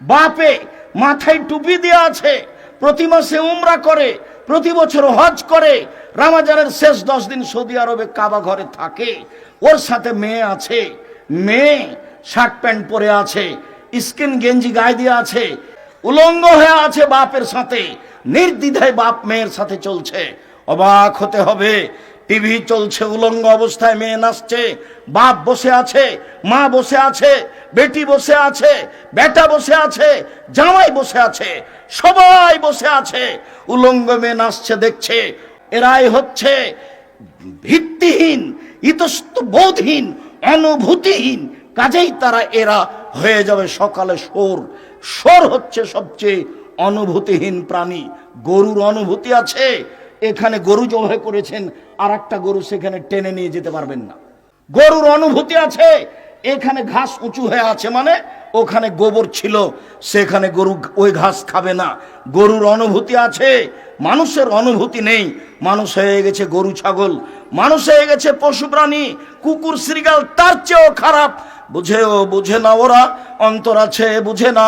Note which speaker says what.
Speaker 1: বাপে মাথায় টুপি দেওয়া আছে, প্রতি মাসে উমরা করে, প্রতি বছর হজ করে, রামাজানের শেষ দশ দিন সৌদি আরবে কাবা ঘরে থাকে। ওর সাথে মেয়ে আছে, মেয়ে শার্ট প্যান্ট পরে আছে, স্কিন গেঞ্জি গায়ে দিয়ে আছে, উলঙ্গ হয়ে আছে বাপের সাথে। নির্দ্বিধায় বাপ মেয়ের সাথে চলছে। অবাক হতে হবে, টিভি চলছে উলঙ্গ অবস্থায়, মেয়ে নাচছে, বাপ বসে আছে, মা বসে আছে বেটি বসে আছে, বেটা বসে আছে, জামাই বসে আছে, সবাই বসে আছে। উলঙ্গ নাচছে, দেখছে, এরাই হচ্ছে ভিত্তিহীন ইতস্ত বোধহীন অনুভূতিহীন। কাজেই তারা এরা হয়ে যাবে সকালে সোর। সোর হচ্ছে সবচেয়ে অনুভূতিহীন প্রাণী। গরুর অনুভূতি আছে। এখানে গরু জবাই করেছেন আর একটা গরু সেখানে টেনে নিয়ে যেতে পারবেন না। গরুর অনুভূতি আছে। এখানে ঘাস উঁচু হয়ে আছে মানে ওখানে গোবর ছিল, সেখানে গরু ওই ঘাস খাবে না। গরুর অনুভূতি আছে, মানুষের অনুভূতি নেই। মানুষ হয়ে গেছে গরু, ছাগল, মানুষ হয়ে গেছে পশু, প্রাণী, কুকুর শ্রীগাল তার চেয়েও খারাপ। বুঝেও বুঝে না ওরা, অন্তর আছে বুঝে না।